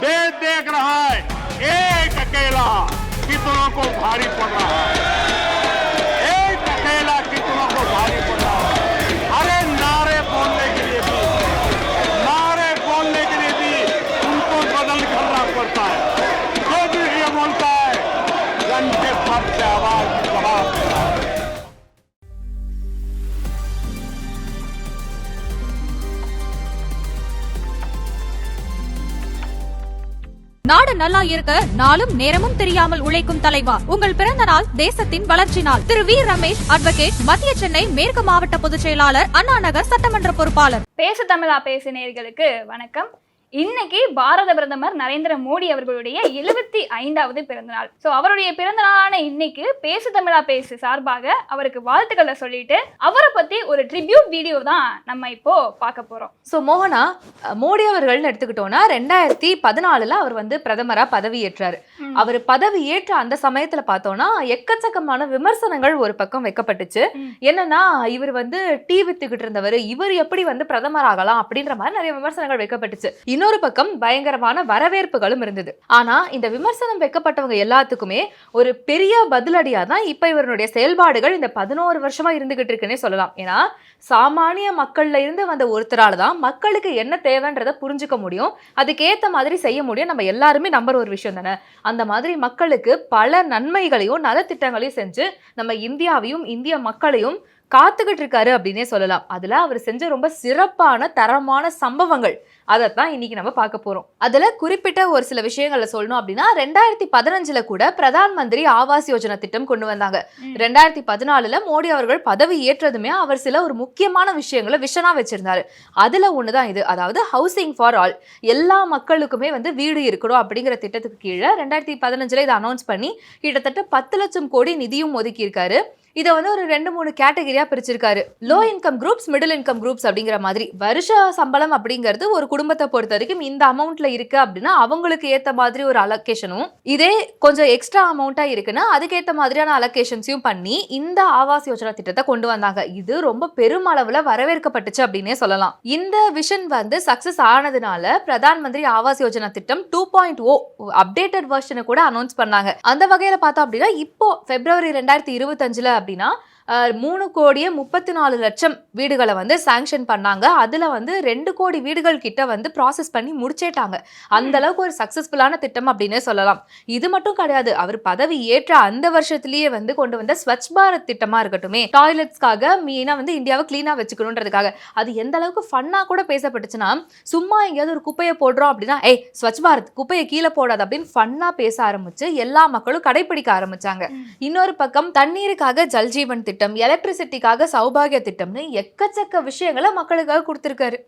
देश देख रहा है। एक अकेला कितनों को भारी पड़ रहा है। நாடு நல்லா இருக்க நாளும் நேரமும் தெரியாமல் உழைக்கும் தலைவா. உங்கள் பிறந்த நாள் தேசத்தின் வளர்ச்சி நாள் திரு வி. ரமேஷ் அட்வொகேட் மத்திய சென்னை மேற்கு மாவட்ட பொதுச் செயலாளர் அண்ணா நகர் சட்டமன்ற பொறுப்பாளர். பேசு தமிழா பேசு நேர்களுக்கு வணக்கம். இன்னைக்கு பாரத பிரதமர் நரேந்திர மோடி அவர்களுடைய எழுபத்தி ஐந்தாவது பிறந்தநாள். ஸோ அவருடைய பிறந்த நாளான இன்னைக்கு பேசு தமிழா பேசு சார்பாக அவருக்கு வாழ்த்துக்களை சொல்லிட்டு அவரை பத்தி ஒரு ட்ரிபியூட் வீடியோ தான் நம்ம இப்போ பார்க்க போறோம். ஸோ மோகனா மோடி அவர்கள்னு எடுத்துக்கிட்டோம்னா ரெண்டாயிரத்தி பதினாலுல அவர் வந்து பிரதமரா பதவி ஏற்றாரு. அவர் பதவி ஏற்ற அந்த சமயத்துல பார்த்தோம்னா எக்கச்சக்கமான விமர்சனங்கள் ஒரு பக்கம் வைக்கப்பட்டுச்சு. என்னன்னா இவர் வந்து டீ வித்துக்கிட்டு இருந்தவர். இவர் எப்படி வந்து பிரதமர் ஆகலாம் அப்படின்ற மாதிரி நிறைய விமர்சனங்கள் வைக்கப்பட்டுச்சு. இன்னொரு பக்கம் பயங்கரமான வரவேற்புகளும் இருந்தது. ஆனா இந்த விமர்சனம் வைக்கப்பட்டவங்க எல்லாத்துக்குமே ஒரு பெரிய பதிலடியா தான் இப்ப இவருடைய செயல்பாடுகள் இந்த பதினோரு வருஷமா இருந்துகிட்டு இருக்குன்னே சொல்லலாம். ஏன்னா சாமானிய மக்கள்ல இருந்து வந்த ஒருத்தரால தான் மக்களுக்கு என்ன தேவைன்றதை புரிஞ்சுக்க முடியும். அதுக்கேத்த மாதிரி செய்ய முடியும். நம்ம எல்லாருமே நம்புற ஒரு விஷயம் தானே. அந்த மாதிரி மக்களுக்கு பல நன்மைகளையும் நலத்திட்டங்களையும் செஞ்சு நம்ம இந்தியாவையும் இந்திய மக்களையும் காத்துக்கிட்டு இருக்காரு அப்படின்னே சொல்லலாம். அதுல அவர் செஞ்ச ரொம்ப சிறப்பான தரமான சம்பவங்கள். அதைத்தான் இன்னைக்கு நம்ம பார்க்க போறோம். அதுல குறிப்பிட்ட ஒரு சில விஷயங்களை சொல்லணும் அப்படின்னா ரெண்டாயிரத்தி பதினஞ்சுல கூட பிரதான் மந்திரி ஆவாஸ் யோஜனா திட்டம் கொண்டு வந்தாங்க. ரெண்டாயிரத்தி பதினாலுல மோடி அவர்கள் பதவி ஏற்றதுமே அவர் சில ஒரு முக்கியமான விஷயங்களை விஷனா வச்சிருந்தாரு. அதுல ஒண்ணுதான் இது. அதாவது ஹவுசிங் ஃபார் ஆல் எல்லா மக்களுக்குமே வந்து வீடு இருக்கணும் அப்படிங்கிற திட்டத்துக்கு கீழே ரெண்டாயிரத்தி பதினஞ்சுல இதை அனௌன்ஸ் பண்ணி கிட்டத்தட்ட பத்து லட்சம் கோடி நிதியும் ஒதுக்கி இருக்காரு இதை வந்து ஒரு ரெண்டு மூணு கேட்டகரியா பிரிச்சிருக்காரு. Low income groups middle income groups அப்படிங்கிற மாதிரி. வருஷ சம்பளம் அப்படிங்கிறது ஒரு குடும்பத்தை பொறுத்த வரைக்கும் இந்த அமௌண்ட்ல இருக்கு அப்படின்னா அவங்களுக்கு ஏத்த மாதிரி ஒரு அலோகேஷனும் இதே கொஞ்சம் எக்ஸ்ட்ரா அமௌண்ட்டா இருக்குன்னா அதுக்கேத்த மாதிரியான அலோகேஷன்ஸையும் பண்ணி இந்த ஆவாஸ் யோஜனா திட்டத்தை கொண்டு வந்தாங்க. இது ரொம்ப பெருமளவுல வரவேற்கப்பட்டுச்சு அப்படின்னே சொல்லலாம். இந்த விஷன் வந்து சக்சஸ் ஆனதுனால பிரதான் மந்திரி ஆவாஸ் யோஜனா திட்டம் டூ பாயிண்ட் ஓ அப்டேட்டட் வெர்ஷனை கூட அனௌன்ஸ் பண்ணாங்க. அந்த வகையில பார்த்தோம் அப்படின்னா இப்போ பிப்ரவரி ரெண்டாயிரத்தி இருபத்தஞ்சுல அப்படின்னா அஹ், மூணு கோடியே முப்பத்தி நாலு லட்சம் வீடுகளை வந்து சாங்ஷன் பண்ணாங்க. அதுல வந்து ரெண்டு கோடி வீடுகள் கிட்ட வந்து ப்ராசஸ் பண்ணி முடிச்சேட்டாங்க. அந்த அளவுக்கு ஒரு சக்சஸ்ஃபுல்லான திட்டம் அப்படின்னே சொல்லலாம். இது மட்டும் கிடையாது. அவர் பதவி ஏற்ற அந்த வருஷத்திலேயே வந்து கொண்டு வந்த ஸ்வச் பாரத் திட்டமா இருக்கட்டுமே டாய்லெட்ஸ்க்காக மெயினா வந்து இந்தியாவை கிளீனா வச்சுக்கணுன்றதுக்காக. அது எந்த அளவுக்கு ஃபன்னா கூட பேசப்பட்டுச்சுன்னா சும்மா எங்கேயாவது ஒரு குப்பையை போடுறோம் அப்படின்னா ஏய் ஸ்வச் பாரத் குப்பையை கீழே போடாது அப்படின்னு ஃபன்னா பேச ஆரம்பிச்சு எல்லா மக்களும் கடைபிடிக்க ஆரம்பிச்சாங்க. இன்னொரு பக்கம் தண்ணீருக்காக ஜல்ஜீவன் திட்டம் எலக்ட்ரிசிட்டிக்காக சௌபாகிய திட்டம்னு எக்கச்சக்க விஷயங்களை மக்களுக்காக கொடுத்திருக்காரு.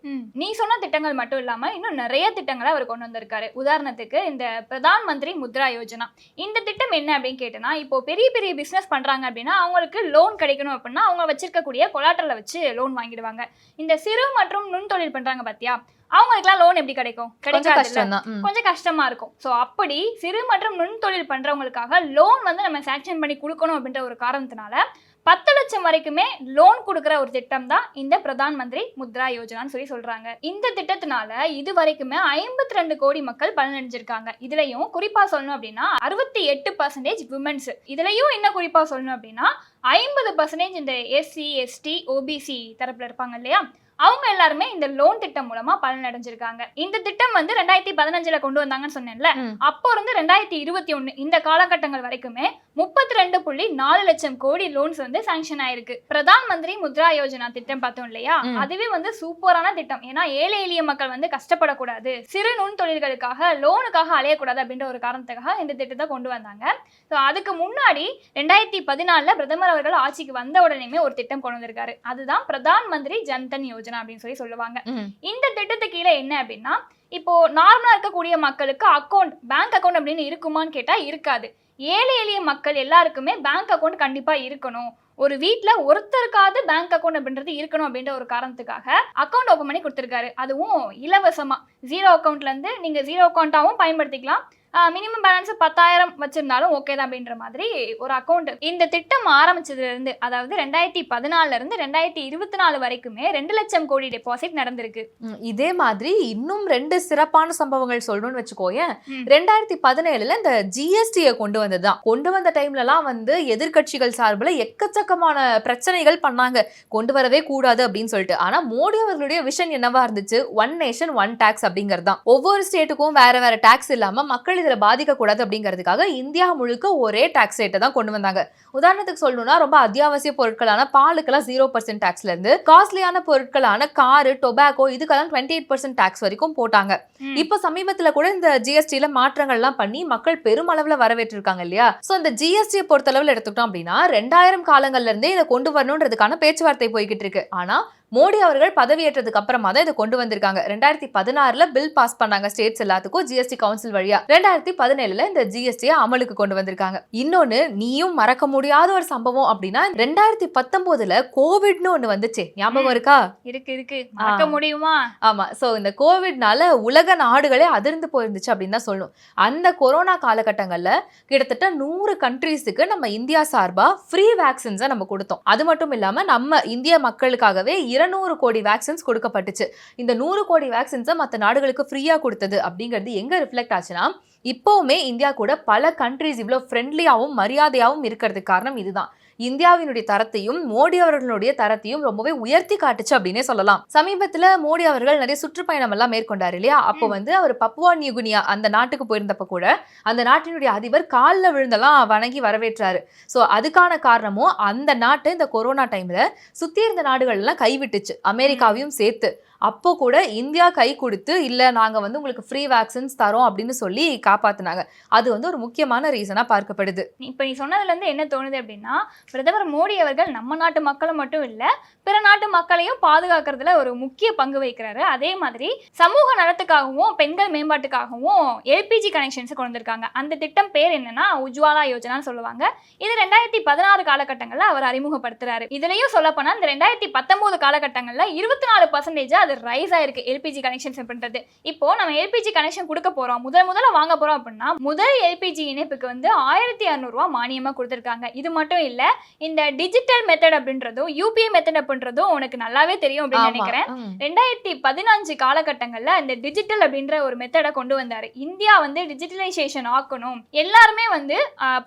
நீ சொன்ன திட்டங்கள் மட்டும் இல்லாம இன்னும் நிறைய திட்டங்களை அவர் கொண்டு வந்திருக்காரு. உதாரணத்துக்கு இந்த பிரதான் மந்திரி முத்ரா யோஜனா. இந்த திட்டம் என்ன அப்படின்னு கேட்டனா இப்போ பெரிய பெரிய பிசினஸ் பண்றாங்க அப்படின்னா அவங்களுக்கு லோன் கிடைக்கணும் அப்படின்னா அவங்க வச்சிருக்கக்கூடிய கொலாட்டரில் வச்சு லோன் வாங்கிடுவாங்க. இந்த சிறு மற்றும் நுண்தொழில் பண்றாங்க பாத்தியா அவங்களுக்குலாம் லோன் எப்படி கிடைக்கும்? கொஞ்சம் கிடைக்காது கஷ்டம் தான் கொஞ்சம் கஷ்டமா இருக்கும். ஸோ அப்படி சிறு மற்றும் நுண்தொழில் பண்றவங்களுக்காக லோன் வந்து நம்ம சாங்ஷன் பண்ணி கொடுக்கணும் அப்படின்ற ஒரு காரணத்தினால பத்து லட்சம் வரைக்குமே லோன் கொடுக்குற ஒரு திட்டம் தான் இந்த பிரதான் மந்திரி முத்ரா யோஜனான்னு சொல்லி சொல்றாங்க. இந்த திட்டத்தினால இது வரைக்குமே ஐம்பத்தி ரெண்டு கோடி மக்கள் பலனடைஞ்சிருக்காங்க. இதுலயும் குறிப்பா சொல்லணும் அப்படின்னா அறுபத்தி எட்டு பர்சன்டேஜ் விமன்ஸ் இதுலயும் என்ன குறிப்பா சொல்லணும் அப்படின்னா ஐம்பது பர்சன்டேஜ் இந்த எஸ்சி எஸ்டி ஓபிசி தரப்புல இருப்பாங்க இல்லையா? அவங்க எல்லாருமே இந்த லோன் திட்டம் மூலமா பலனடைஞ்சிருக்காங்க. இந்த திட்டம் வந்து ரெண்டாயிரத்தி பதினஞ்சுல கொண்டு வந்தாங்கன்னு சொன்னேன்ல. அப்போ இருந்து ரெண்டாயிரத்தி இருபத்தி ஒண்ணு இந்த காலகட்டங்கள் வரைக்குமே முப்பத்தி ரெண்டு புள்ளி நாலு லட்சம் கோடி லோன்ஸ் வந்து சாங்ஷன் ஆயிருக்கு. பிரதான் மந்திரி முத்ரா யோஜனா திட்டம் பார்த்தோம் இல்லையா. அதுவே வந்து சூப்பரான திட்டம். ஏன்னா ஏழை எளிய மக்கள் வந்து கஷ்டப்படக்கூடாது. சிறு நுண் தொழில்களுக்காக லோனுக்காக அலையக்கூடாது அப்படின்ற ஒரு காரணத்துக்காக இந்த திட்டத்தை கொண்டு வந்தாங்க. ஸோ அதுக்கு முன்னாடி ரெண்டாயிரத்தி பதினாலுல பிரதமர் அவர்கள் ஆட்சிக்கு வந்த உடனேமே ஒரு திட்டம் கொண்டு வந்திருக்காரு. அதுதான் பிரதான் மந்திரி ஜன்தன் யோஜனா அப்படின்னு சொல்லி சொல்லுவாங்க. இந்த திட்டத்துக்கு கீழே என்ன அப்படின்னா இப்போ நார்மலா இருக்கக்கூடிய மக்களுக்கு அக்கௌண்ட் பேங்க் அக்கௌண்ட் அப்படின்னு இருக்குமான்னு கேட்டா இருக்காது. ஏழை எளிய மக்கள் எல்லாருக்குமே பேங்க் அக்கௌண்ட் கண்டிப்பா இருக்கணும். ஒரு வீட்ல ஒருத்தருக்காவது பேங்க் அக்கௌண்ட் அப்படின்றது இருக்கணும் அப்படின்ற ஒரு காரணத்துக்காக அக்கௌண்ட் ஓபன் பண்ணி கொடுத்துருக்காரு. அதுவும் இலவசமா. ஜீரோ அக்கௌண்ட்ல இருந்து நீங்க ஜீரோ அக்கௌண்ட்டாவும் பயன்படுத்திக்கலாம். மினிமம் பேலன்ஸ் பத்தாயிரம் வச்சிருந்தாலும் ஓகே தான் அப்படின்ற மாதிரி ஒரு அக்கௌண்ட் இந்த திட்டம் ஆரம்பிச்சதுல இருந்து அதாவது ரெண்டாயிரத்தி பதினாலுல இருந்து ரெண்டாயிரத்தி இருபத்தி நாலு வரைக்குமே ரெண்டு லட்சம் கோடி டெபாசிட் நடந்திருக்கு. இதே மாதிரி இன்னும் ரெண்டு சிறப்பான சம்பவங்கள் சொல்லணும்னு வச்சுக்கோயேன். ரெண்டாயிரத்தி பதினேழுல இந்த ஜிஎஸ்டியை கொண்டு வந்ததுதான். கொண்டு வந்த டைம்லலாம் வந்து எதிர்க்கட்சிகள் சார்பில் எக்கச்சக்கமான பிரச்சனைகள் பண்ணாங்க. கொண்டு வரவே கூடாது அப்படின்னு சொல்லிட்டு. ஆனா மோடி அவர்களுடைய விஷன் என்னவா இருந்துச்சு? ஒன் நேஷன் ஒன் டாக்ஸ் அப்படிங்கிறது தான் ஒவ்வொரு ஸ்டேட்டுக்கும் வேற வேற டாக்ஸ் இல்லாம மக்கள் இதுல பாதிக்க கூடாது அப்படிங்கிறதுக்காக இந்தியா முழுக்க ஒரே டாக்ஸ் ரேட்டை தான் கொண்டு வந்தாங்க. உதாரணத்துக்கு சொல்லணும்னா ரொம்ப அத்தியாவசிய பொருட்களான பாலுக்கெல்லாம் ஜீரோ பர்சன்ட் டாக்ஸ்ல இருந்து காஸ்ட்லியான பொருட்களான காரு டொபாக்கோ இதுக்கெல்லாம் டுவெண்ட்டி எயிட் பர்சன்ட் டாக்ஸ் வரைக்கும் போட்டாங்க. இப்போ சமீபத்துல கூட இந்த ஜிஎஸ்டில மாற்றங்கள்லாம் பண்ணி மக்கள் பெருமளவுல வரவேற்றிருக்காங்க இல்லையா? சோ இந்த ஜிஎஸ்டியை பொறுத்தளவுல எடுத்துக்கிட்டோம் அப்படின்னா ரெண்டாயிரம் காலங்கள்ல இருந்தே இதை கொண்டு வரணுன்றதுக்கான பேச்சுவார்த்தை போய்கிட்டு இருக்கு. ஆனா மோடி அவர்கள் பதவியேற்றதுக்கு அப்புறமா தான் இதை கொண்டு வந்திருக்காங்க. ரெண்டாயிரத்தி பதினாறுல பில் பாஸ் பண்ணாங்க ஸ்டேட்ஸ் எல்லாத்துக்கும் ஜிஎஸ்டி கவுன்சில் வழியா. ரெண்டாயிரத்தி பதினேழுல இந்த ஜிஎஸ்டியை அமலுக்கு கொண்டு வந்திருக்காங்க. இன்னொன்னு நீயும் மறக்க முடியாத ஒரு சம்பவம் அப்படின்னா ரெண்டாயிரத்தி பத்தொன்பதுல கோவிட்னு ஒண்ணு வந்துச்சே. ஞாபகம். இருக்கா? இருக்கு இருக்கு. மறக்க முடியுமா? ஆமா. சோ இந்த கோவிட்னால உலக நாடுகளே அதிர்ந்து போயிருந்துச்சு அப்படின்னு தான் சொல்லணும். அந்த கொரோனா காலகட்டங்கள்ல கிட்டத்தட்ட நூறு கண்ட்ரீஸுக்கு நம்ம இந்தியா சார்பா ஃப்ரீ வேக்சின்ஸை நம்ம கொடுத்தோம். அது மட்டும் இல்லாம நம்ம இந்திய மக்களுக்காகவே இருநூறு கோடி வேக்சின்ஸ் கொடுக்கப்பட்டுச்சு. இந்த நூறு கோடி வேக்சின்ஸை மற்ற நாடுகளுக்கு ஃப்ரீயாக கொடுத்தது அப்படிங்கிறது எங்க ரிஃப்ளெக்ட் ஆச்சுன்னா இப்போவுமே இந்தியா கூட பல கண்ட்ரீஸ் இவ்வளோ ஃப்ரெண்ட்லியாகவும் மரியாதையாகவும் இருக்கிறதுக்கு காரணம் இதுதான். இந்தியாவினுடைய தரத்தையும் மோடி அவர்களுடைய தரத்தையும் ரொம்பவே உயர்த்தி காட்டுச்சு அப்படின்னே சொல்லலாம். சமீபத்துல மோடி அவர்கள் நிறைய சுற்றுப்பயணம் எல்லாம் மேற்கொண்டார் இல்லையா? அப்போ வந்து அவர் பப்புவா நியூகுனியா அந்த நாட்டுக்கு போயிருந்தப்ப கூட அந்த நாட்டினுடைய அதிபர் காலில் விழுந்தெல்லாம் வணங்கி வரவேற்றாரு. ஸோ அதுக்கான காரணமும் அந்த நாட்டு இந்த கொரோனா டைம்ல சுத்தி இருந்த நாடுகள் எல்லாம் கைவிட்டுச்சு. அமெரிக்காவையும் சேர்த்து. அப்போ கூட இந்தியா கை கொடுத்து இல்லை நாங்கள் வந்து உங்களுக்கு ஃப்ரீ வேக்சின்ஸ் தரோம் அப்படின்னு சொல்லி காப்பாற்றினாங்க அது வந்து ஒரு முக்கியமான ரீசனாக பார்க்கப்படுது. இப்போ நீ சொன்னதுலேருந்து என்ன தோணுது அப்படின்னா பிரதமர் மோடி அவர்கள் நம்ம நாட்டு மக்களை மட்டும் இல்லை பிற நாட்டு மக்களையும் பாதுகாக்கிறதுல ஒரு முக்கிய பங்கு வகிக்கிறாரு. அதே மாதிரி சமூக நலத்துக்காகவும் பெண்கள் மேம்பாட்டுக்காகவும் எல்பிஜி கனெக்ஷன்ஸ் கொண்டிருக்காங்க அந்த திட்டம் பேர் என்னன்னா உஜ்வாலா யோஜனான்னு சொல்லுவாங்க. இது ரெண்டாயிரத்தி பதினாறு காலகட்டங்களில் அவர் அறிமுகப்படுத்துறாரு. இதுலயும் சொல்லப்போனால் இந்த ரெண்டாயிரத்தி பத்தொன்பது காலகட்டங்களில் இருபத்தி நாலு பர்சன்டேஜ் அது ரைஸ் ஆயிருக்கு எல்பிஜி கனெக்ஷன்ஸ் அப்படின்றது இப்போ நம்ம எல்பிஜி கனெக்ஷன் கொடுக்க போறோம். முதல் முதல்ல வாங்க போறோம் அப்படின்னா முதல் எல்பிஜி இணைப்புக்கு வந்து ஆயிரத்தி இரநூறுவா மானியமா கொடுத்துருக்காங்க. இது மட்டும் இல்ல இந்த டிஜிட்டல் மெத்தட் அப்படின்றதும் யூபிஐ மெத்தட் அப்படின்றதும் உனக்கு நல்லாவே தெரியும் அப்படின்னு. நினைக்கிறேன். ரெண்டாயிரத்தி பதினஞ்சு காலகட்டங்கள்ல இந்த டிஜிட்டல் அப்படின்ற ஒரு மெத்தடை கொண்டு வந்தாரு. இந்தியா வந்து டிஜிட்டலைசேஷன் ஆக்கணும். எல்லாருமே வந்து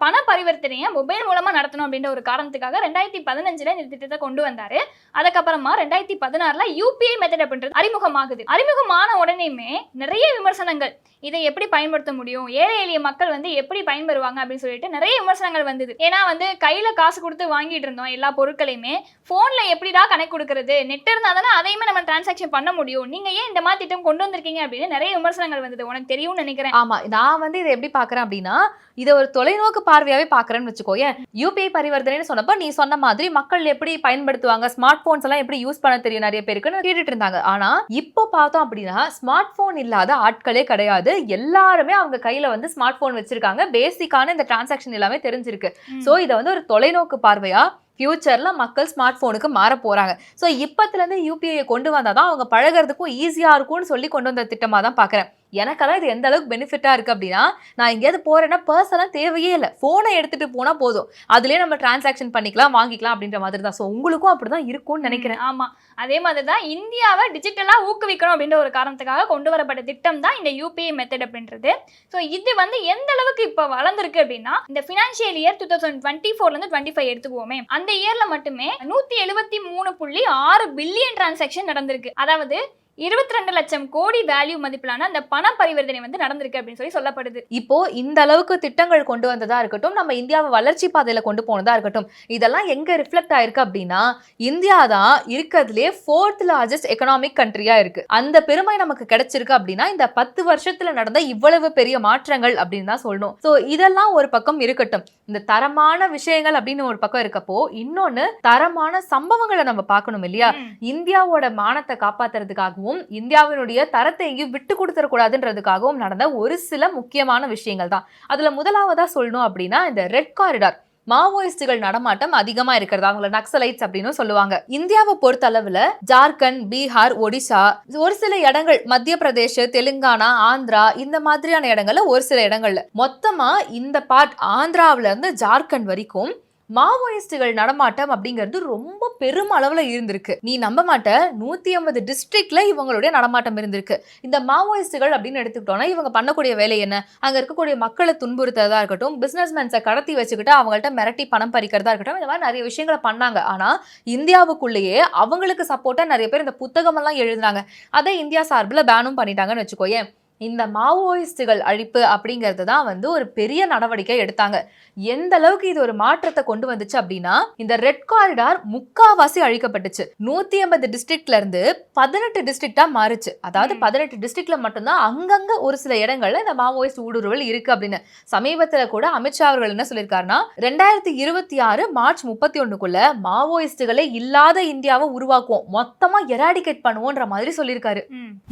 பண பரிவர்த்தனையை மொபைல் மூலமா நடத்தணும் அப்படின்ற ஒரு காரணத்துக்காக ரெண்டாயிரத்தி பதினஞ்சுல இந்த திட்டத்தை கொண்டு வந்தாரு. அதுக்கப்புறமா ரெண்டாயிரத்தி பதினாறுல யூபிஐ மெத்தட் அப்படின்றது அறிமுகமாகுது. அறிமுகமான உடனேயுமே நிறைய விமர்சனங்கள். இதை எப்படி பயன்படுத்த முடியும்? ஏழை எளிய மக்கள் வந்து எப்படி பயன்பெறுவாங்க அப்படின்னு சொல்லிட்டு நிறைய விமர்சனங்கள் வந்தது. ஏன்னா வந்து கையில காசு கொடுத்து வாங்கிட்டு இருந்தோம் எல்லா பொருட்களையுமே. போன்ல எப்படிடா கணக்கு கொடுக்கறது? நெட் இருந்தா தானே அதையுமே நம்ம டிரான்சாக்ஷன் பண்ண முடியும். நீங்க ஏன் இந்த மாதிரி திட்டம் கொண்டு வந்திருக்கீங்க அப்படின்னு நிறைய விமர்சனங்கள் வந்தது. உனக்கு தெரியும்னு நினைக்கிறேன். ஆமா நான் வந்து இதை எப்படி பாக்குறேன் அப்படின்னா இதை ஒரு தொலைநோக்கு பார்வையாவே பாக்குறேன்னு வச்சுக்கோயேன் யூபிஐ பரிவர்த்தனைன்னு சொன்னப்ப நீ சொன்ன மாதிரி மக்கள் எப்படி பயன்படுத்துவாங்க? ஸ்மார்ட் போன்ஸ் எல்லாம் எப்படி யூஸ் பண்ண தெரியும் நிறைய பேருக்குன்னு கேட்டுட்டு இருந்தாங்க. ஆனா இப்போ பார்த்தோம் அப்படின்னா ஸ்மார்ட் போன் இல்லாத ஆட்களே கிடையாது. எல்லாருமே அவங்க கையில வந்து ஸ்மார்ட் போன் வச்சிருக்காங்க. பேசிக்கான இந்த டிரான்சாக்ஷன் எல்லாமே தெரிஞ்சிருக்கு. சோ இதை வந்து ஒரு தொலைநோக்கு பார்வையா ஃபியூச்சர்ல மக்கள் ஸ்மார்ட் போனுக்கு மாற போறாங்க. ஸோ இப்பத்துல இருந்து யூபிஐ கொண்டு வந்தாதான் அவங்க பழகுறதுக்கும் ஈஸியா இருக்கும்னு சொல்லி கொண்டு வந்த திட்டமா தான் பாக்குறேன் எனக்கெல்லாம் இது எந்த அளவுக்கு பெனிஃபிட்டாக இருக்குது அப்படின்னா நான் எங்கேயாவது போகிறேன்னா பர்சனாக தேவையே இல்லை. ஃபோனை எடுத்துகிட்டு போனால் போதும். அதுலேயே நம்ம டிரான்சாக்ஷன் பண்ணிக்கலாம் வாங்கிக்கலாம் அப்படின்ற மாதிரி தான். ஸோ உங்களுக்கும் அப்படி தான் இருக்கும்னு நினைக்கிறேன். ஆமாம் அதே மாதிரி தான் இந்தியாவை டிஜிட்டலாக ஊக்குவிக்கணும் அப்படின்ற ஒரு காரணத்துக்காக கொண்டு வரப்பட்ட திட்டம் தான் இந்த யூபிஐ மெத்தட் அப்படின்றது. ஸோ இது வந்து எந்த அளவுக்கு இப்போ வளர்ந்துருக்கு அப்படின்னா இந்த financial year two thousand twenty ஃபோர்லேருந்து twenty five எடுத்துக்குவோமே. அந்த இயரில் மட்டுமே நூற்றி எழுபத்தி மூணு புள்ளி ஆறு பில்லியன் டிரான்சாக்ஷன் நடந்திருக்கு. அதாவது இருபத்தி ரெண்டு லட்சம் கோடி வேல்யூ மதிப்பிலான அந்த பண பரிவர்த்தனை வந்து நடந்திருக்கு அப்படின்னு சொல்லி சொல்லப்படுது. இப்போ இந்த அளவுக்கு திட்டங்கள் கொண்டு வந்ததா இருக்கட்டும் நம்ம இந்தியாவை வளர்ச்சி பாதையில கொண்டு போனதா இருக்கட்டும் இதெல்லாம் எங்க ரிஃப்ளெக்ட் ஆயிருக்கு அப்படின்னா இந்தியா தான் இருக்கிறதுலே ஃபோர்த் லார்ஜஸ்ட் எக்கனாமிக் கண்ட்ரியா இருக்கு. அந்த பெருமை நமக்கு கிடைச்சிருக்கு அப்படின்னா இந்த பத்து வருஷத்துல நடந்த இவ்வளவு பெரிய மாற்றங்கள் அப்படின்னு தான் சொல்லணும். ஸோ இதெல்லாம் ஒரு பக்கம் இருக்கட்டும். இந்த தரமான விஷயங்கள் அப்படின்னு ஒரு பக்கம் இருக்கப்போ இன்னொன்னு தரமான சம்பவங்களை நம்ம பார்க்கணும் இல்லையா. இந்தியாவோட மானத்தை காப்பாத்துறதுக்காகவும் இந்தியாவினுடைய தரத்தை எங்கேயும் விட்டு கொடுத்துடக்கூடாதுன்றதுக்காகவும் நடந்த ஒரு சில முக்கியமான விஷயங்கள் தான். அதில் முதலாவதாக சொல்லணும் அப்படின்னா இந்த ரெட் காரிடார் மாவோயிஸ்டுகள் நடமாட்டம் அதிகமா இருக்கிறது. அவங்கள நக்சலைட்ஸ் அப்படின்னு சொல்லுவாங்க. இந்தியாவை பொறுத்த அளவுல ஜார்க்கண்ட் பீகார் ஒடிசா ஒரு சில இடங்கள் மத்திய பிரதேஷ் தெலுங்கானா ஆந்திரா இந்த மாதிரியான இடங்கள்ல ஒரு சில இடங்கள்ல. மொத்தமா இந்த பார்ட் ஆந்திராவில இருந்து ஜார்க்கண்ட் வரைக்கும் மாவோயிஸ்டுகள் நடமாட்டம் அப்படிங்கிறது ரொம்ப பெரும் அளவில் இருந்திருக்கு. நீ நம்ப மாட்ட நூற்றி ஐம்பது டிஸ்ட்ரிக்ட்ல இவங்களுடைய நடமாட்டம் இருந்திருக்கு. இந்த மாவோயிஸ்டுகள் அப்படின்னு எடுத்துக்கிட்டோம்னா இவங்க பண்ணக்கூடிய வேலை என்ன? அங்கே இருக்கக்கூடிய மக்களை துன்புறுத்துறதா இருக்கட்டும் பிஸ்னஸ்மேன்ஸை கடத்தி வச்சுக்கிட்டு அவங்கள்ட்ட மிரட்டி பணம் பறிக்கிறதா இருக்கட்டும் இந்த மாதிரி நிறைய விஷயங்களை பண்ணாங்க. ஆனால் இந்தியாவுக்குள்ளேயே அவங்களுக்கு சப்போர்ட்டாக நிறைய பேர் இந்த புத்தகமெல்லாம் எழுதுனாங்க. அதை இந்தியா சார்பில் பேனும் பண்ணிட்டாங்கன்னு வச்சுக்கோயேன். இந்த மாவோயிஸ்டுகள் அழிப்பு அப்படிங்கிறது தான் வந்து ஒரு பெரிய நடவடிக்கை எடுத்தாங்க. எந்த அளவுக்கு இது ஒரு மாற்றத்தை கொண்டு வந்துச்சு அப்படின்னா இந்த ரெட் காரிடார் முக்காவாசி அழிக்கப்பட்டுச்சு. நூத்தி ஐம்பது டிஸ்ட்ரிக்ட்ல இருந்து பதினெட்டு டிஸ்ட்ரிக்டா மாறுச்சு. அதாவது. பதினெட்டு டிஸ்ட்ரிக்ட்ல மட்டும்தான் அங்கங்க ஒரு சில இடங்கள்ல இந்த மாவோயிஸ்ட் ஊடுருவல் இருக்கு அப்படின்னு. சமீபத்துல கூட அமித்ஷா அவர்கள் என்ன சொல்லியிருக்காருன்னா ரெண்டாயிரத்தி இருபத்தி ஆறு மார்ச் முப்பத்தி ஒண்ணுக்குள்ள மாவோயிஸ்டுகளே இல்லாத இந்தியாவை உருவாக்குவோம். மொத்தமா எராடிகேட் பண்ணுவோன்ற மாதிரி சொல்லியிருக்காரு.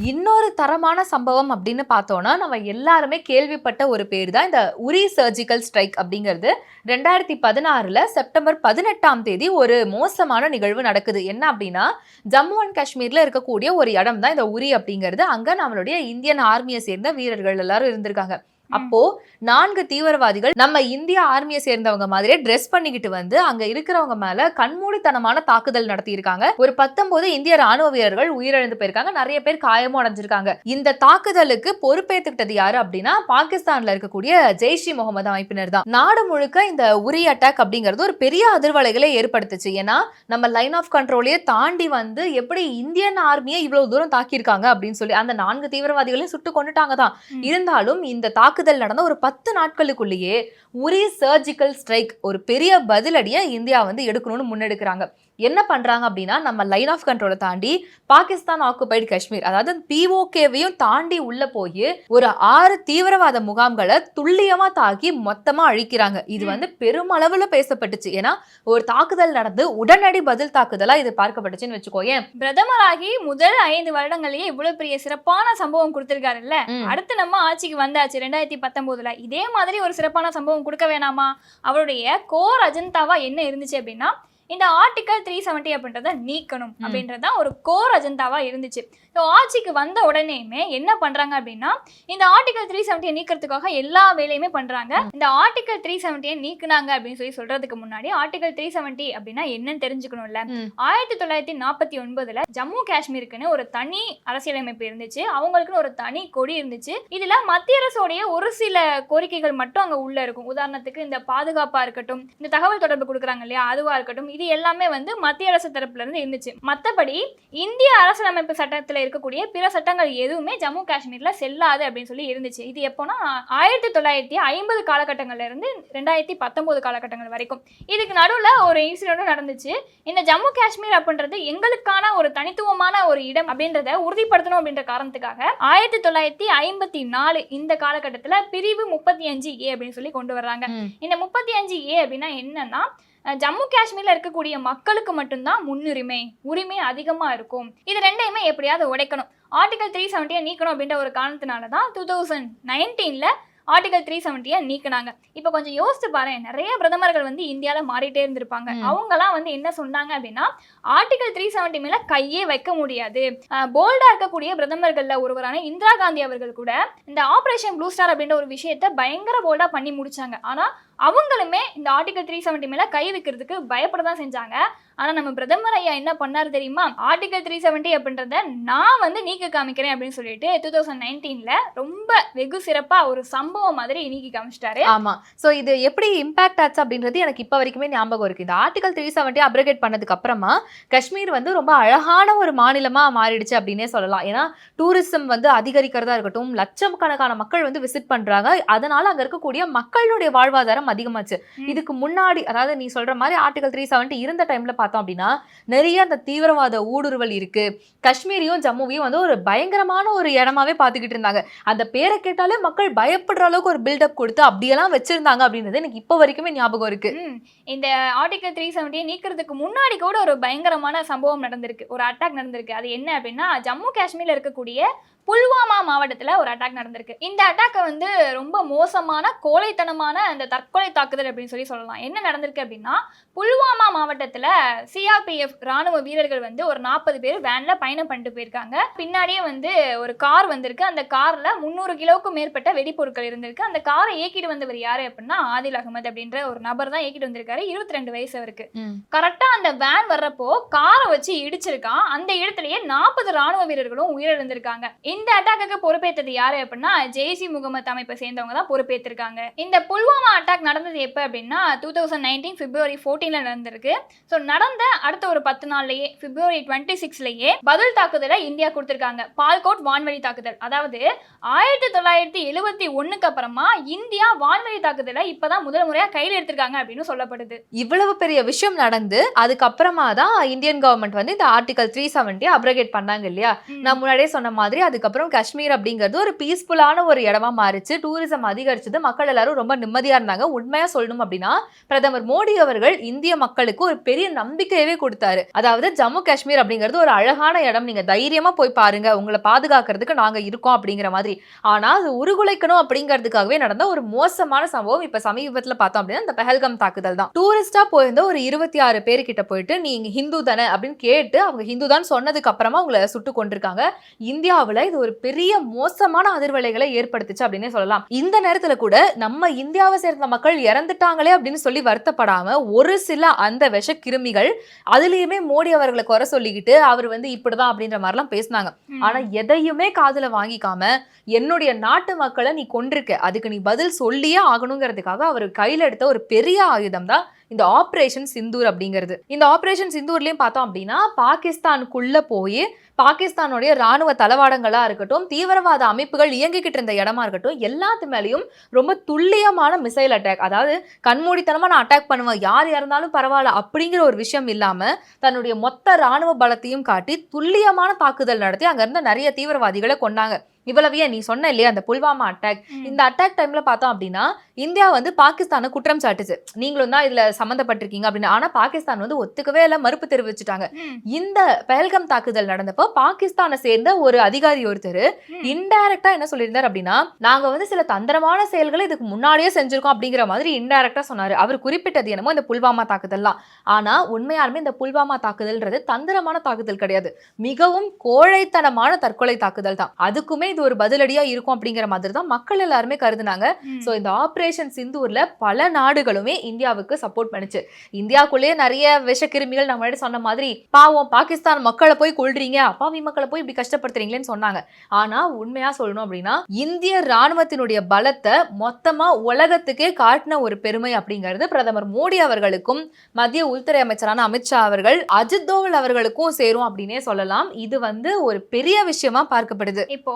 இன்னொரு தரமான சம்பவம் அப்படின்னு பார்த்தோம்னா நம்ம எல்லாருமே கேள்விப்பட்ட ஒரு பேர் தான் இந்த உரி சர்ஜிக்கல் ஸ்ட்ரைக் அப்படிங்கிறது. ரெண்டாயிரத்தி பதினாறுல செப்டம்பர் பதினெட்டாம் தேதி ஒரு மோசமான நிகழ்வு நடக்குது. என்ன அப்படின்னா ஜம்மு அண்ட் காஷ்மீரில் இருக்கக்கூடிய ஒரு இடம் தான் இந்த உரி அப்படிங்கிறது. அங்கே நம்மளுடைய இந்தியன் ஆர்மியை சேர்ந்த வீரர்கள் எல்லாரும் இருந்திருக்காங்க. அப்போ நான்கு தீவிரவாதிகள் நம்ம இந்திய ஆர்மியை சேர்ந்தவங்க மாதிரியே ட்ரெஸ் பண்ணிக்கிட்டு வந்து அங்க இருக்கிறவங்க மேல கண்மூடித்தனமான தாக்குதல் நடத்தியிருக்காங்க. ஒரு பத்தொன்பது இந்திய ராணுவ வீரர்கள் உயிரிழந்து போயிருக்காங்க. நிறைய பேர் காயமும் அடைஞ்சிருக்காங்க. இந்த தாக்குதலுக்கு பொறுப்பேற்றுக்கிட்டது யாரு அப்படின்னா பாகிஸ்தான்ல இருக்கக்கூடிய ஜெய்ஷ் முகமது அமைப்பினர் தான். நாடு முழுக்க இந்த உரி அட்டாக் அப்படிங்கிறது ஒரு பெரிய அதிர்வலைகளை ஏற்படுத்துச்சு. ஏன்னா நம்ம லைன் ஆஃப் கண்ட்ரோலையே தாண்டி வந்து எப்படி இந்தியன் ஆர்மியை இவ்வளவு தூரம் தாக்கியிருக்காங்க அப்படின்னு சொல்லி அந்த நான்கு தீவிரவாதிகளையும் சுட்டு கொண்டுட்டாங்க தான். இருந்தாலும் இந்த தாக்குதல் நடந்த ஒரு பத்து நாட்களுக்குள்ளேயே உரிய சர்ஜிக்கல் ஸ்ட்ரைக் ஒரு பெரிய பதிலடியை இந்தியா வந்து எடுக்கணும்னு முன்னெடுக்கிறாங்க. என்ன பண்றாங்க அப்படின்னா நம்ம லைன் ஆஃப் கண்ட்ரோலை தாண்டி பாகிஸ்தான் ஆக்குபைடு காஷ்மீர். அதாவது பிஓகேவையும் தாண்டி உள்ள போய் ஒரு ஆறு தீவிரவாத முகாம்களை துல்லியமா தாக்கி மொத்தமா அழிக்கிறாங்க. இது. வந்து பெருமளவுல பேசப்பட்டுச்சு. ஏன்னா ஒரு தாக்குதல் நடந்து உடனடி பதில் தாக்குதலா இது பார்க்கப்பட்டுச்சுன்னு வச்சுக்கோயேன். பிரதமராகி முதல் ஐந்து வருடங்களையே இவ்வளவு பெரிய சிறப்பான சம்பவம் கொடுத்திருக்காருல்ல. அடுத்து நம்ம ஆட்சிக்கு வந்தாச்சு ரெண்டாயிரத்தி பத்தொன்பதுல இதே மாதிரி ஒரு சிறப்பான சம்பவம் கொடுக்க வேணாமா? அவருடைய கோர் அஜந்தாவா என்ன இருந்துச்சு அப்படின்னா இந்த ஆர்டிகல் த்ரீ செவன்ட்டி அப்படின்றத நீக்கணும். அப்படின்றது தான் ஒரு கோர் அஜந்தாவா இருந்துச்சு. ஸோ ஆட்சிக்கு வந்த உடனேயுமே என்ன பண்றாங்க அப்படின்னா இந்த ஆர்டிகல் த்ரீ செவன்ட்டியை நீக்கிறதுக்காக எல்லா வேலையுமே பண்றாங்க. இந்த ஆர்டிகல் த்ரீ செவன்ட்டியை நீக்குனாங்க அப்படின்னு சொல்லி சொல்றதுக்கு முன்னாடி ஆர்டிகல் த்ரீ செவன்ட்டி அப்படின்னா என்னன்னு தெரிஞ்சுக்கணும்ல. ஆயிரத்தி தொள்ளாயிரத்தி நாற்பத்தி ஒன்பதுல ஜம்மு காஷ்மீருக்குன்னு ஒரு தனி அரசியலமைப்பு இருந்துச்சு. அவங்களுக்குன்னு ஒரு தனி கொடி இருந்துச்சு. இதுல மத்திய அரசோடைய ஒரு சில கோரிக்கைகள் மட்டும் அங்க உள்ள இருக்கும். உதாரணத்துக்கு இந்த பாதுகாப்பா இருக்கட்டும் இந்த தகவல் தொடர்பு கொடுக்குறாங்க இல்லையா அதுவா இருக்கட்டும் இது எல்லாமே வந்து மத்திய அரசு தரப்புல இருந்து இருந்துச்சு. மத்தபடி இந்திய அரசியலமைப்பு சட்டத்துல இருக்கக்கூடிய பிற சட்டங்கள் எதுவுமே ஜம்மு காஷ்மீர்ல செல்லாது அப்படின்னு சொல்லி இருந்துச்சு. இது எப்போனா ஆயிரத்தி தொள்ளாயிரத்தி ஐம்பது காலகட்டங்கள்ல இருந்து ரெண்டாயிரத்தி பத்தொன்பது காலகட்டங்கள் வரைக்கும். இதுக்கு நடுவுல ஒரு இன்சிடென்ட்டும் நடந்துச்சு. இந்த ஜம்மு காஷ்மீர் அப்படின்றது எங்களுக்கான ஒரு தனித்துவமான ஒரு இடம் அப்படின்றத உறுதிப்படுத்தணும் அப்படின்ற காரணத்துக்காக ஆயிரத்தி தொள்ளாயிரத்தி ஐம்பத்தி நாலு இந்த காலகட்டத்துல பிரிவு முப்பத்தி அஞ்சு ஏ அப்படின்னு சொல்லி கொண்டு வர்றாங்க. இந்த முப்பத்தி அஞ்சு ஏ அப்படின்னா என்னன்னா ஜம்மு காஷ்மீர்ல இருக்கக்கூடிய மக்களுக்கு மட்டும்தான் முன்னுரிமை உரிமை அதிகமா இருக்கும். இது ரெண்டையுமே எப்படியாவது உடைக்கணும். ஆர்டிகல் த்ரீ செவன்ட்டியை நீக்கணும் அப்படின்ற ஒரு காரணத்தினால தான் டூ தௌசண்ட் நைன்டீன்ல ஆர்டிகல் த்ரீ செவன்ட்டியை நீக்கினாங்க. இப்போ கொஞ்சம் யோசிச்சு பாரு நிறைய பிரதமர்கள் வந்து இந்தியாவில் மாறிட்டே இருந்திருப்பாங்க. அவங்கலாம் வந்து என்ன சொன்னாங்க அப்படின்னா ஆர்டிகல் த்ரீ செவன்ட்டி மேல கையே வைக்க முடியாது. போல்டா இருக்கக்கூடிய பிரதமர்கள்ல ஒருவரான இந்திரா காந்தி அவர்கள் கூட இந்த ஆபரேஷன் ப்ளூ ஸ்டார் அப்படின்ற ஒரு விஷயத்த பயங்கர போல்டா பண்ணி முடிச்சாங்க. ஆனா அவங்களுமே இந்த ஆர்டிகல் த்ரீ செவன்ட்டி மேல கை வைக்கிறதுக்கு பயப்பட தான் செஞ்சாங்க. ஆனா நம்ம பிரதமர் ஐயா என்ன பண்ணாரு தெரியுமா? ஆர்டிகல் த்ரீ செவன்ட்டி அப்படின்றத நான் வந்து நீக்க காமிக்கிறேன் அப்படின்னு சொல்லிட்டு டூ தௌசண்ட் நைன்டீன்ல ரொம்ப வெகு சிறப்பா ஒரு சம்பவம் மாதிரி நீக்கி காமிச்சிட்டாரு. ஆமா. சோ இது எப்படி இம்பாக்ட் ஆச்சு அப்படின்றது எனக்கு இப்ப வரைக்குமே ஞாபகம் இருக்கு. இந்த ஆர்டிகல் த்ரீ செவன்ட்டி அப்ரகேட் பண்ணதுக்கு அப்புறமா காஷ்மீர் வந்து ரொம்ப அழகான ஒரு மாநிலமா மாறிடுச்சு அப்படின்னே சொல்லலாம். ஏன்னா டூரிசம் வந்து அதிகரிக்கிறதா இருக்கட்டும் லட்சக்கணக்கான மக்கள் வந்து விசிட் பண்றாங்க. அதனால அங்க இருக்கக்கூடிய மக்களுடைய வாழ்வாதாரம் அதிகமாச்சு. ம். இதுக்கு முன்னாடி அதாவது நீ சொல்ற மாதிரி ஆர்டிகல் த்ரீ செவன்ட்டி இருந்த டைம்ல பார்த்தோம் அப்படின்னா நிறைய அந்த தீவிரவாத ஊடுருவல் இருக்கு. காஷ்மீரையும் ஜம்முவையும் வந்து ஒரு பயங்கரமான ஒரு இடமாவே பார்த்துக்கிட்டு இருந்தாங்க. அந்த பேரை கேட்டாலே மக்கள் பயப்படுற அளவுக்கு ஒரு பில்டப் கொடுத்து அப்படியெல்லாம் வச்சிருந்தாங்க அப்படின்றது எனக்கு இப்போ வரைக்குமே ஞாபகம் இருக்கு. இந்த ஆர்டிகல் த்ரீ செவன்ட்டியை நீக்கிறதுக்கு முன்னாடி கூட ஒரு பயங்கரமான சம்பவம் நடந்திருக்கு. ஒரு அட்டாக் நடந்திருக்கு. அது என்ன அப்படின்னா ஜம்மு காஷ்மீர்ல இருக்கக்கூடிய புல்வாமா மாவட்டத்துல ஒரு அட்டாக் நடந்திருக்கு. இந்த அட்டாக்கை வந்து ரொம்ப மோசமான கோழைத்தனமான அந்த தற்கொலை தாக்குதல் அப்படின்னு சொல்லி சொல்லலாம். என்ன நடந்திருக்கு அப்படின்னா புல்வாமா மாவட்டத்துல சிஆர்பிஎஃப் ராணுவ வீரர்கள் வந்து ஒரு நாற்பது பேர் வேன்ல பயணம் பண்ணிட்டு போயிருக்காங்க. பின்னாடியே வந்து ஒரு கார் வந்திருக்கு. அந்த கார்ல முந்நூறு கிலோவுக்கும் மேற்பட்ட வெடிப்பொருட்கள் இருந்திருக்கு. அந்த காரை இயக்கிட்டு வந்தவர் யாரு அப்படின்னா ஆதில் அகமது அப்படின்ற ஒரு நபர் தான் இயக்கிட்டு வந்திருக்காரு. இருபத்தி ரெண்டு வயசு அவருக்கு. கரெக்டா அந்த வேன் வர்றப்போ காரை வச்சு இடிச்சிருக்கான். அந்த இடத்துலயே நாற்பது ராணுவ வீரர்களும் உயிரிழந்திருக்காங்க. இந்த அட்டாக்கு பொறுப்பேற்றது யாரு அப்படின்னா ஜெய்சி முகமது அமைப்பை சேர்ந்தவங்க தான் பொறுப்பேற்றிருக்காங்க இந்த புல்வாமா அட்டாக் நடந்தது எப்ப அப்படின்னா டூ தௌசண்ட் நைன்டீன் பிப்ரவரி ஃபோர்டீன்ல நடந்திருக்கு. ஸோ நடந்த அடுத்த ஒரு பத்து நாள்லயே பிப்ரவரி டுவெண்ட்டி சிக்ஸ்லயே பதில் தாக்குதலை இந்தியா கொடுத்திருக்காங்க. பால்கோட் வான்வழி தாக்குதல். அதாவது ஆயிரத்தி தொள்ளாயிரத்தி எழுவத்தி ஒண்ணுக்கு அப்புறமா இந்தியா வான்வழி தாக்குதலை இப்பதான் முதல் முறையா கையில் எடுத்திருக்காங்க அப்படின்னு சொல்லப்படுது. இவ்வளவு பெரிய விஷயம் நடந்து அதுக்கப்புறமா தான் இந்தியன் கவர்மெண்ட் வந்து இந்த ஆர்டிகல் த்ரீ செவன்டி அப்ரகேட் பண்ணாங்க இல்லையா. நான் முன்னாடியே சொன்ன மாதிரி அதுக்கப்புறம் காஷ்மீர் அப்படிங்கிறது ஒரு பீஸ்ஃபுல்லான ஒரு இடமா மாறிச்சு. டூரிசம் அதிகரிச்சது. மக்கள் எல்லாரும் ரொம்ப நிம்மதியாக இருந்தாங்க. உண்மையாக சொல்லணும் அப்படின்னா பிரதமர் மோடி அவர்கள் இந்திய மக்களுக்கு ஒரு பெரிய நம்பிக்கையவே கொடுத்தாரு. அதாவது ஜம்மு காஷ்மீர் அப்படிங்கிறது ஒரு அழகான இடம். நீங்க தைரியமா போய் பாருங்க. உங்களை பாதுகாக்கிறதுக்கு நாங்கள் இருக்கோம் அப்படிங்கிற மாதிரி. ஆனால் அது உருகுலைக்கணும் அப்படிங்கிறதுக்காகவே நடந்த ஒரு மோசமான சம்பவம் இப்போ சமீபத்தில் பார்த்தோம் அப்படின்னா இந்த பெஹல்கம் தாக்குதல் தான். டூரிஸ்டாக போயிருந்த ஒரு இருபத்தி ஆறு பேர்கிட்ட போயிட்டு நீங்கள் ஹிந்து தானே? அப்படின்னு கேட்டு அவங்க ஹிந்து தான் சொன்னதுக்கு அப்புறமா உங்களை சுட்டு கொண்டிருக்காங்க இந்தியாவில் இது ஒரு பெரிய மோசமான அதிர்வலைகளை ஏற்படுத்துச்சு அப்படின்னே சொல்லலாம். இந்த நேரத்துல கூட நம்ம இந்தியாவை சேர்ந்த மக்கள் இறந்துட்டாங்களே அப்படின்னு சொல்லி வருத்தப்படாம ஒரு சில அந்த விஷ கிருமிகள் அதுலயுமே மோடி அவர்களை குறை சொல்லிக்கிட்டு அவர் வந்து இப்படிதான் அப்படின்ற மாதிரிலாம் பேசினாங்க. ம். ஆனா எதையுமே காதுல வாங்கிக்காம என்னுடைய நாட்டு மக்களை நீ கொண்டிருக்க அதுக்கு நீ பதில் சொல்லியே ஆகணுங்கிறதுக்காக அவர் கையில எடுத்த ஒரு பெரிய ஆயுதம் தான் இந்த ஆபரேஷன் சிந்தூர் அப்படிங்கிறது. இந்த ஆபரேஷன் சிந்தூர்லயும் பார்த்தோம் அப்படின்னா பாகிஸ்தானுக்குள்ள போய் பாகிஸ்தானுடைய ராணுவ தளவாடங்களா இருக்கட்டும் தீவிரவாத அமைப்புகள் இயங்கிக்கிட்டு இருந்த இடமா இருக்கட்டும் எல்லாத்து மேலேயும் ரொம்ப துல்லியமான மிசைல் அட்டாக் அதாவது கண்மூடித்தனமா நான் அட்டாக் பண்ணுவேன் யார் இறந்தாலும் பரவாயில்ல அப்படிங்கிற ஒரு விஷயம் இல்லாம தன்னுடைய மொத்த ராணுவ பலத்தையும் காட்டி துல்லியமான தாக்குதல் நடத்தி அங்க இருந்த நிறைய தீவிரவாதிகளை கொண்டாங்க இவ்வளவையே நீ சொன்ன இல்லையா அந்த புல்வாமா அட்டாக். இந்த அட்டாக் டைம்ல பார்த்தோம் அப்படின்னா இந்தியா வந்து பாகிஸ்தானை குற்றம் சாட்டுச்சு. நீங்களும் தான் இதுல சம்மந்தப்பட்டிருக்கீங்க அப்படின்னு. ஆனா பாகிஸ்தான் வந்து ஒத்துக்கவே இல்லை மறுப்பு தெரிவிச்சுட்டாங்க. இந்த பெஹல்கம் தாக்குதல் நடந்தப்போ பாகிஸ்தானை சேர்ந்த ஒரு அதிகாரி ஒருத்தர். இன்டைரக்டா என்ன சொல்லியிருந்தார் அப்படின்னா நாங்க வந்து சில தந்திரமான செயல்களை இதுக்கு முன்னாடியே செஞ்சிருக்கோம் அப்படிங்கிற மாதிரி இன்டைரக்டா சொன்னாரு. அவர் குறிப்பிட்டது என்னமோ இந்த புல்வாமா தாக்குதல்லாம் ஆனா உண்மையாலுமே இந்த புல்வாமா தாக்குதல்ன்றது தந்திரமான தாக்குதல் கிடையாது. மிகவும் கோழைத்தனமான தற்கொலை தாக்குதல் தான். அதுக்குமே இது ஒரு பதிலடியா இருக்கும் அப்படிங்கிற மாதிரி தான் மக்கள் எல்லாருமே கருதுனாங்க. சோ இந்த ஆபரேஷன் சிந்தூர்ல பல நாடுகளுமே இந்தியாவுக்கு சப்போர்ட் பண்ணுச்சு. இந்தியாவுக்குள்ளேயே நிறைய விஷக்கிருமிகள் நம்ம சொன்ன மாதிரி பாவம் பாகிஸ்தான் மக்களை போய் கொள்றீங்க அப்பாவி மக்களை போய் இப்படி கஷ்டப்படுத்துறீங்களேன்னு சொன்னாங்க. ஆனா உண்மையா சொல்லணும் அப்படின்னா இந்திய ராணுவத்தினுடைய பலத்தை மொத்தமா உலகத்துக்கே காட்டின ஒரு பெருமை அப்படிங்கிறது பிரதமர் மோடி அவர்களுக்கும் மத்திய உள்துறை அமைச்சரான அமித்ஷா அவர்கள் அஜித் தோவல் அவர்களுக்கும் சேரும் அப்படின்னே சொல்லலாம். இது வந்து ஒரு பெரிய விஷயமா பார்க்கப்படுது. இப்போ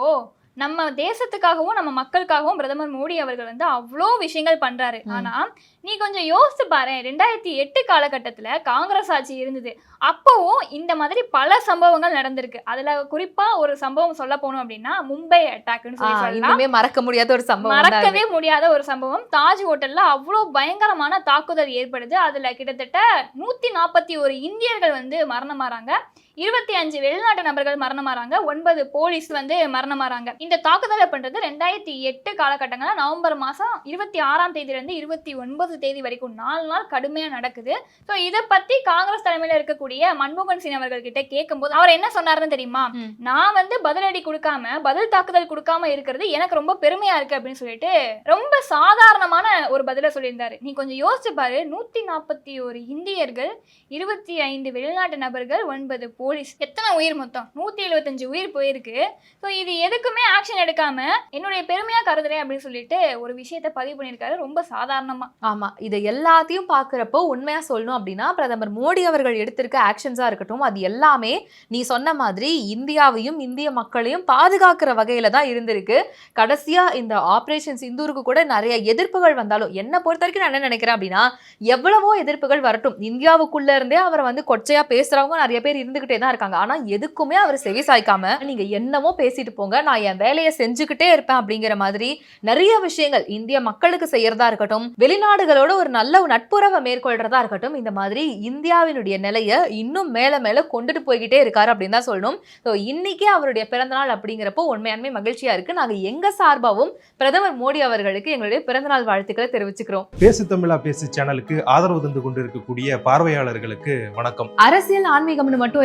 நம்ம தேசத்துக்காகவும் நம்ம மக்களுக்காகவும் பிரதமர் மோடி அவர்கள் வந்து அவ்வளோ விஷயங்கள் பண்றாரு. ஆனா நீ கொஞ்சம் யோசிச்சு பாரு ரெண்டாயிரத்தி எட்டு காலகட்டத்துல காங்கிரஸ் ஆட்சி இருந்தது. அப்பவும் இந்த மாதிரி பல சம்பவங்கள் நடந்திருக்கு. அதுல குறிப்பா ஒரு சம்பவம் சொல்ல போனோம் அப்படின்னா மும்பை அட்டாக்னு சொல்லி மறக்க முடியாத ஒரு சம்பவம். மறக்கவே முடியாத ஒரு சம்பவம். தாஜ் ஹோட்டல்ல அவ்வளோ பயங்கரமான தாக்குதல் ஏற்படுது. அதுல கிட்டத்தட்ட நூத்தி நாற்பத்தி ஒரு இந்தியர்கள் வந்து மரணமாறாங்க. இருபத்தி அஞ்சு வெளிநாட்டு நபர்கள் மரணமாறாங்க ஒன்பது போலீஸ் வந்து மரணமாறாங்க. இந்த தாக்குதலை பண்றது ரெண்டாயிரத்தி எட்டு காலகட்டங்கள்ல நவம்பர் மாசம் இருபத்தி ஆறாம் தேதியில இருந்து இருபத்தி ஒன்பது தேதி வரைக்கும் நாலு நாள் கடுமையா நடக்குது. ஸோ இதை பத்தி காங்கிரஸ் தலைமையில இருக்கக்கூடிய மன்மோகன் சிங் அவர்கள் கிட்ட கேட்கும்போது அவர் என்ன சொன்னாருன்னு தெரியுமா. நான் வந்து பதிலடி கொடுக்காம பதில் தாக்குதல் கொடுக்காம இருக்கிறது எனக்கு ரொம்ப பெருமையா இருக்கு அப்படின்னு சொல்லிட்டு ரொம்ப சாதாரணமான ஒரு பதில சொல்லியிருந்தாரு. நீ கொஞ்சம் யோசிச்சு பாரு. நூத்தி நாற்பத்தி ஒரு இந்தியர்கள் இருபத்தி ஐந்து வெளிநாட்டு நபர்கள் ஒன்பது போலீஸ். எத்தனை உயிர் மொத்தம்? நூத்தி எழுபத்தஞ்சு உயிர் போயிருக்கு. ஸோ இது எதுக்குமே ஆக்ஷன் எடுக்காம என்னுடைய பெருமையா கருதுறேன் அப்படின்னு சொல்லிட்டு ஒரு விஷயத்த பதிவு பண்ணியிருக்காரு. ரொம்ப சாதாரணமா. ஆமா இதை எல்லாத்தையும் பாக்குறப்போ உண்மையா சொல்லணும் அப்படின்னா பிரதமர் மோடி அவர்கள் எடுத்திருக்க ஆக்ஷன்ஸா இருக்கட்டும் அது எல்லாமே நீ சொன்ன மாதிரி இந்தியாவையும் இந்திய மக்களையும் பாதுகாக்கிற வகையில தான் இருந்திருக்கு. கடைசியா இந்த ஆபரேஷன் சிந்தூருக்கு கூட நிறைய எதிர்ப்புகள் வந்தாலும் என்ன பொறுத்த வரைக்கும் நான் என்ன நினைக்கிறேன் அப்படின்னா எவ்வளவோ எதிர்ப்புகள் வரட்டும். இந்தியாவுக்குள்ள இருந்தே அவரை வந்து கொச்சையா பேசுறவங்க நிறைய பேர் இருந்துக்கிட்டு தான் இருக்காங்க. ஆனா எதுக்குமே அவர் செவி சாய்க்காம நீங்க என்னமோ பேசிட்டு போங்க நான் என் வேலையை செஞ்சுக்கிட்டே இருப்பேன் அப்படிங்கிற மாதிரி நிறைய விஷயங்கள் இந்திய மக்களுக்கு செய்யறதா இருக்கட்டும் வெளிநாடுகளோட ஒரு நல்ல நட்புறவை மேற்கொள்றதா இருக்கட்டும் இந்த மாதிரி இந்தியாவினுடைய நிலையை இன்னும் மேல மேல கொண்டுட்டு போய்கிட்டே இருக்காரு அப்படின்னு தான் சொல்லணும். ஸோ இன்னைக்கே அவருடைய பிறந்தநாள் அப்படிங்கிறப்போ உண்மையான்மே மகிழ்ச்சியா இருக்கு. நாங்க எங்க சார்பாகவும் பிரதமர் மோடி அவர்களுக்கு எங்களுடைய பிறந்தநாள் வாழ்த்துக்களை தெரிவிச்சுக்கிறோம். பேசு தமிழா பேசு சேனலுக்கு ஆதரவு தந்து கொண்டிருக்கக்கூடிய பார்வையாளர்களுக்கு வணக்கம். அரசியல் ஆன்மீகம்னு மட்டும்